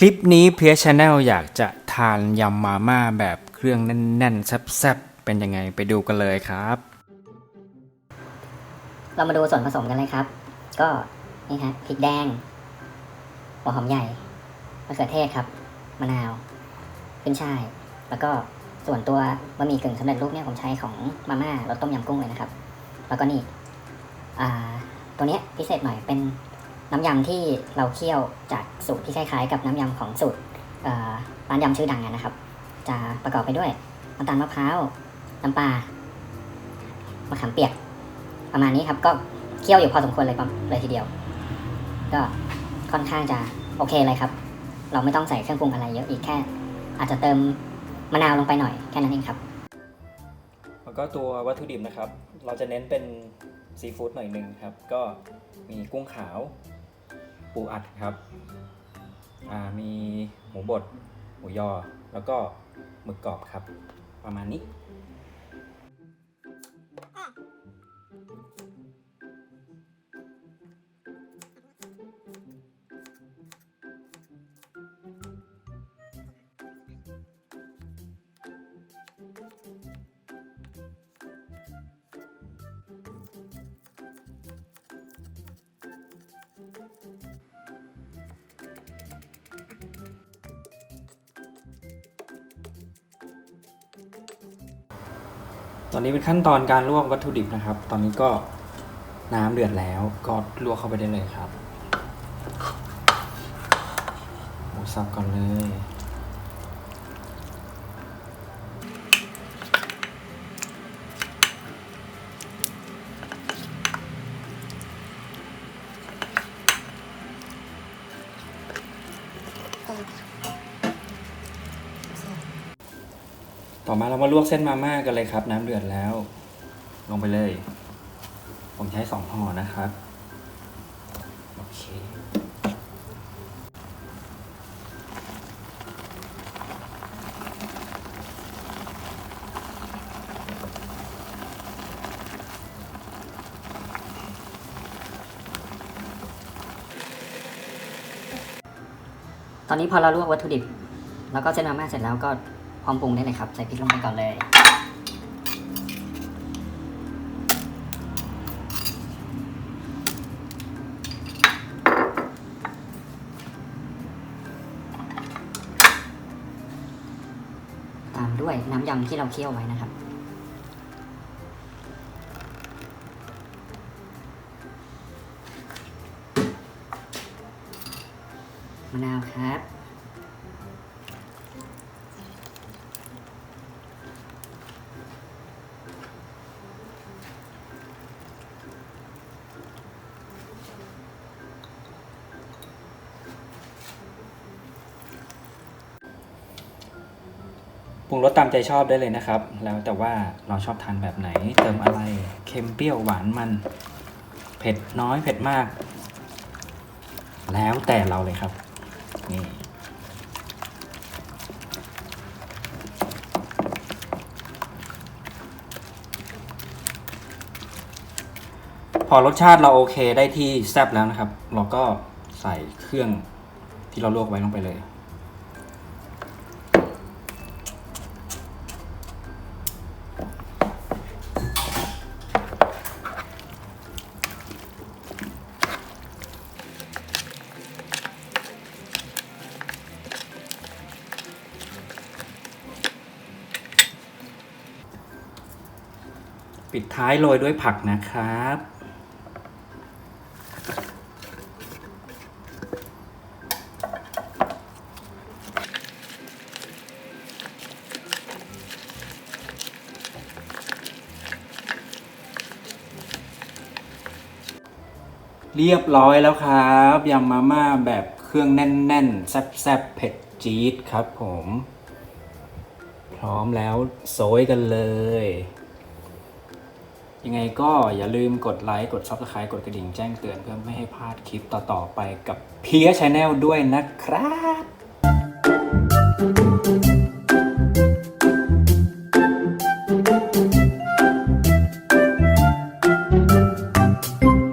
คลิปนี้เพียชแนลอยากจะทานยำมาม่าแบบเครื่องแน่นๆ แซ่บๆ เป็นยังไงไปดูกันเลยครับ เรามาดูส่วนผสมกันเลยครับ ก็นี่ฮะพริกแดงหัวหอมใหญ่มะเขือเทศครับ มะนาวขึ้นช่าย แล้วก็ส่วนตัวบะหมี่กึ่งสำเร็จรูปเนี่ยผมใช้ของมาม่ารสต้มยำกุ้งเลยนะครับ แล้วก็นี่ อ่า ตัวเนี้ยพิเศษหน่อยเป็น น้ำยำที่เราเคี่ยวจากสูตรที่คล้ายๆ กับน้ำยำของสูตรร้านยำชื่อดังนะครับ จะประกอบไปด้วยน้ำตาลมะพร้าวน้ำปลามะขามเปียก ประมาณนี้ครับ ก็เคี่ยวอยู่พอสมควรเลยเลยทีเดียว ก็ค่อนข้างจะโอเคเลยครับ เราไม่ต้องใส่เครื่องปรุงอะไรเยอะอีกแค่ อาจจะเติมมะนาวลงไปหน่อยแค่นั้นเองครับแล้วก็ตัววัตถุดิบนะครับ เราจะเน้นเป็นซีฟู้ดหน่อยหนึ่งครับ ก็มีกุ้งขาว ปูอัดครับ มีหมูบด หมูยอ แล้วก็หมึกกรอบครับ ประมาณนี้ ตอนนี้เป็นขั้นตอนการลวกวัตถุดิบนะครับ ตอนนี้ก็น้ำเดือดแล้วก็ลวกเข้าไปได้เลยครับหมูสับก่อนเลย ต่อมาเรามาลวกเส้นมาม่ากันเลยครับ น้ำเดือดแล้ว ลงไปเลย ผมใช้สองห่อนะครับ โอเค ตอนนี้พอเราลวกวัตถุดิบ แล้วก็เส้นมาม่าเสร็จแล้วก็ พร้อมปรุงได้เลยครับ ใส่พริกลงไปก่อนเลย ตามด้วยน้ำยำที่เราเคี่ยวไว้นะครับมะนาวครับ ปรุงรสตามใจชอบได้เลยนะครับ แล้วแต่ว่าเราชอบทานแบบไหน เติมอะไรเค็มเปรี้ยวหวานมัน เผ็ดน้อยเผ็ดมาก แล้วแต่เราเลยครับ นี่พอรสชาติเราโอเคได้ที่แซ่บแล้วนะครับ เราก็ใส่เครื่องที่เราลวกไว้ลงไปเลย ปิดท้ายโรยด้วยผักนะครับ เรียบร้อยแล้วครับยำมาม่าแบบเครื่องแน่นๆ แซ่บๆเผ็ดจี๊ดครับผม พร้อมแล้วโซยกันเลย ยังไงก็อย่าลืมกดไลค์ กด Subscribe กดกระดิ่งแจ้งเตือนเพื่อไม่ให้พลาดคลิปต่อ ๆ ไปกับเพียชแนลด้วยนะครับ